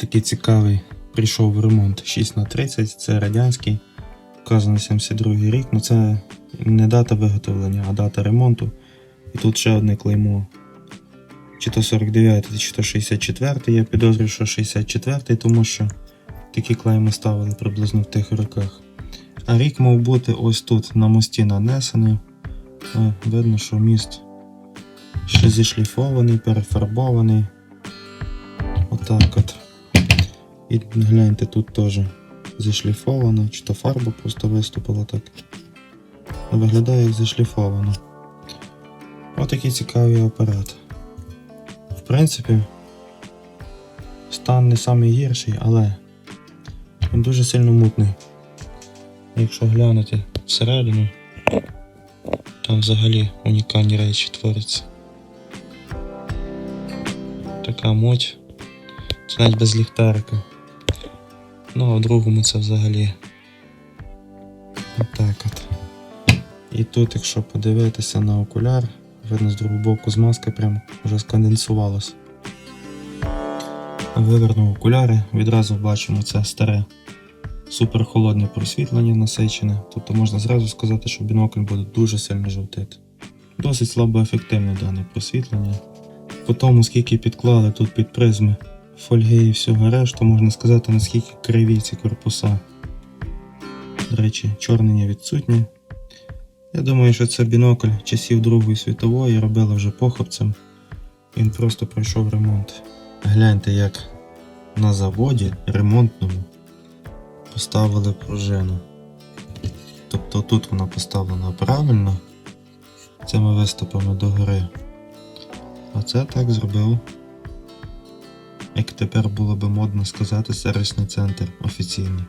Такий цікавий прийшов ремонт 6 на 30 це радянський, вказано 72 рік. Ну це не дата виготовлення, а дата ремонту. І тут ще одне клеймо. Чи то 49, чи то 64. Я підозрюю, що 64, тому що такі клейми ставили приблизно в тих роках. А рік мав бути ось тут на мості нанесений. Е, Видно, що міст ще зішліфований, перефарбований. Отак от. І гляньте, тут теж зішліфовано, чи то фарба просто виступила так. Виглядає як зішліфовано. Отакий цікавий апарат. В принципі, стан не самий гірший, але він дуже сильно мутний. Якщо глянути всередину, там взагалі унікальні речі творяться. Така муть. Це навіть без ліхтарика. Ну, а в другому це взагалі. Отак от. І тут, якщо подивитися на окуляр, видно з другого боку змазка прям вже сконденсувалась. Вивернув окуляри, відразу бачимо це старе суперхолодне просвітлення насичене, тобто можна зразу сказати, що бінокль буде дуже сильно жовтити. Досить слабоефективне дане просвітлення. По тому, скільки підклали тут під призми фольги і всього решту, можна сказати, наскільки криві ці корпуса. До речі, чорнення відсутнє. Я думаю, що це бінокль часів Другої світової робили вже похопцем. Він просто пройшов ремонт. Гляньте, як на заводі ремонтному поставили пружину. Тобто тут вона поставлена правильно цими виступами догори. А це так зробив, як тепер було би модно сказати, сервісний центр офіційний.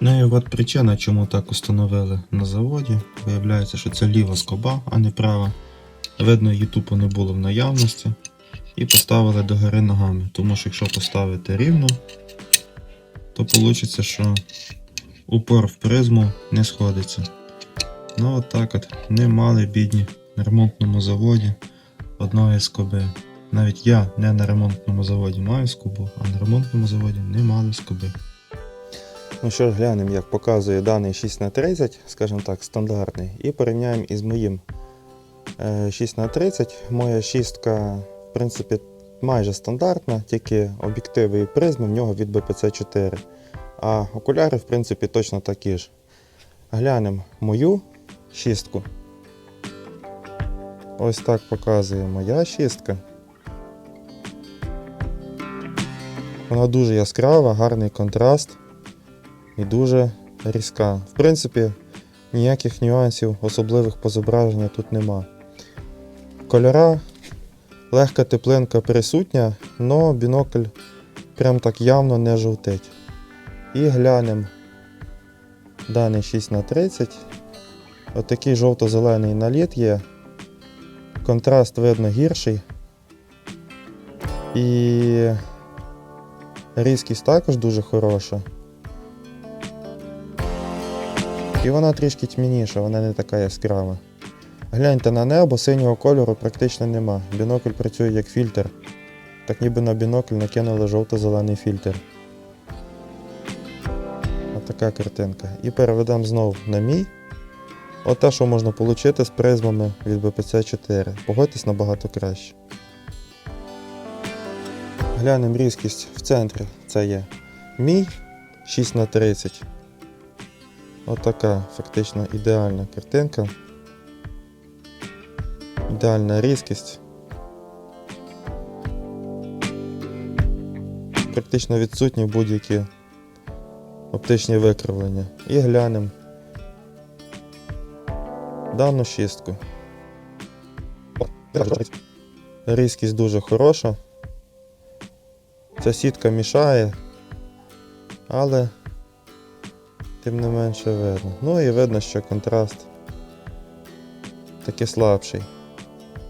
Ну і от причина, чому так установили на заводі. Виявляється, що це ліва скоба, а не права. Видно, ютупу не було в наявності. І поставили догори ногами. Тому що якщо поставити рівно, то вийде, що упор в призму не сходиться. Ну от так от не мали бідні на ремонтному заводі одної скоби. Навіть я не на ремонтному заводі маю скобу, а на ремонтному заводі не мали скоби. Ну що ж, глянемо, як показує даний 6х30, скажімо так, стандартний, і порівняємо із моїм 6х30. Моя шістка, в принципі, майже стандартна, тільки об'єктиви і призми в нього від BPC4. А окуляри, в принципі, точно такі ж. Глянемо мою шістку. Ось так показує моя шістка. Вона дуже яскрава, гарний контраст і дуже різка. В принципі, ніяких нюансів особливих по зображенню тут нема. Кольора, легка теплинка присутня, але бінокль прям так явно не жовтить. І глянемо даний 6х30. Отакий жовто-зелений наліт є. Контраст видно гірший. І різкість також дуже хороша. І вона трішки тьмяніша, вона не така яскрава. Гляньте на небо, синього кольору практично нема. Бінокль працює як фільтр. Так ніби на бінокль накинули жовто-зелений фільтр. Отака картинка. І переведемо знову на мій. От те, що можна отримати з призмами від BPC4. Погодьтесь набагато краще. Глянемо різкість в центрі. Це є мій 6х30. Отака фактично ідеальна картинка. Ідеальна різкість. Практично відсутні будь-які оптичні викривлення. І глянемо дану шістку. Різкість дуже хороша. Ця сітка мішає, але тим не менше видно. Ну і видно, що контраст таки слабший.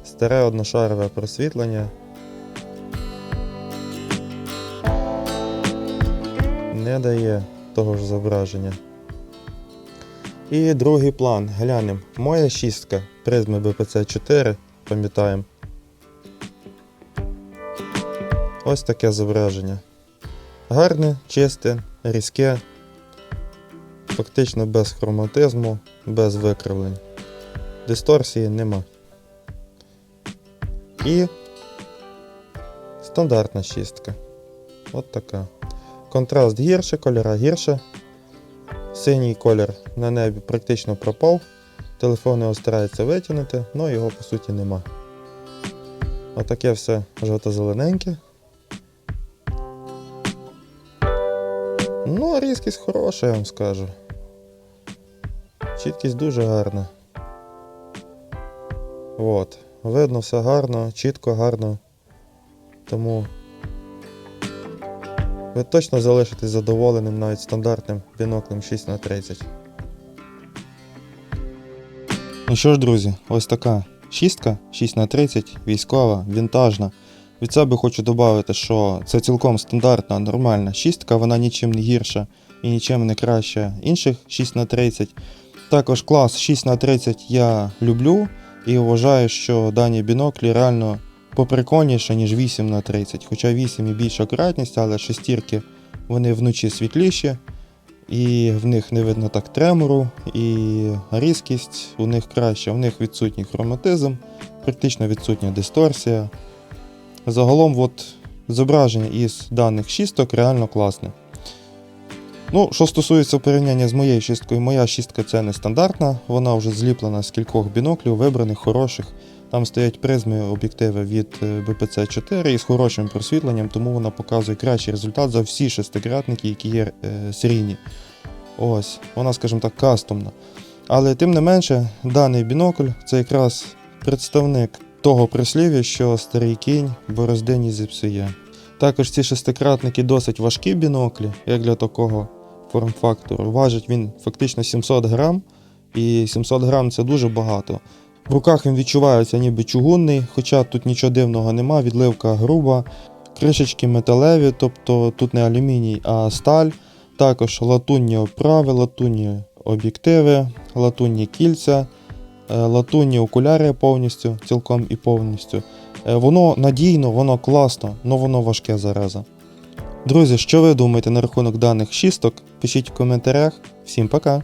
Старе одношарове просвітлення. Не дає того ж зображення. І другий план. Глянемо. Моя шістка призми BPC4, пам'ятаємо. Ось таке зображення. Гарне, чисте, різке, фактично без хроматизму, без викривлень. Дисторсії нема. І стандартна шістка. От така. Контраст гірше, кольора гірше. Синій колір на небі практично пропав. Телефон його старається витягнути, але його по суті нема. Отаке все жовто-зелененьке. Ну, різкість хороша, я вам скажу. Чіткість дуже гарна. От. Видно все гарно, чітко, гарно. Тому ви точно залишитесь задоволеним навіть стандартним біноклем 6х30. Ну що ж, друзі, ось така шістка 6х30, військова, вінтажна. Від себе хочу додати, що це цілком стандартна, нормальна шістка, вона нічим не гірша і нічим не краща інших 6х30. Також клас 6х30 я люблю і вважаю, що дані біноклі реально поприкольніше, ніж 8х30. Хоча 8 і більша акуратність, але шестірки вони вночі світліші, і в них не видно так тремору, і різкість у них краща, в них відсутній хроматизм, практично відсутня дисторсія. Загалом, от, зображення із даних шісток реально класне. Ну, що стосується порівняння з моєю шісткою, моя шістка це не стандартна, вона вже зліплена з кількох біноклів, вибраних, хороших. Там стоять призми об'єктиви від е, BPC4 із хорошим просвітленням, тому вона показує кращий результат за всі шестикратники, які є е, серійні. Ось, вона, скажімо так, кастомна. Але тим не менше, даний бінокль це якраз представник того прислів'я, що старий кінь борозди не зіпсує. Також ці шестикратники досить важкі біноклі, як для такого форм-фактору. Важить він фактично 700 грам, і 700 грам це дуже багато. В руках він відчувається ніби чугунний, хоча тут нічого дивного нема, відливка груба, кришечки металеві, тобто тут не алюміній, а сталь. Також латунні оправи, латунні об'єктиви, латунні кільця, латунні окуляри повністю, цілком і повністю. Е, Воно надійно, воно класно, але воно важке зараза. Друзі, що ви думаєте на рахунок даних шісток? Пишіть в коментарях. Всім пока!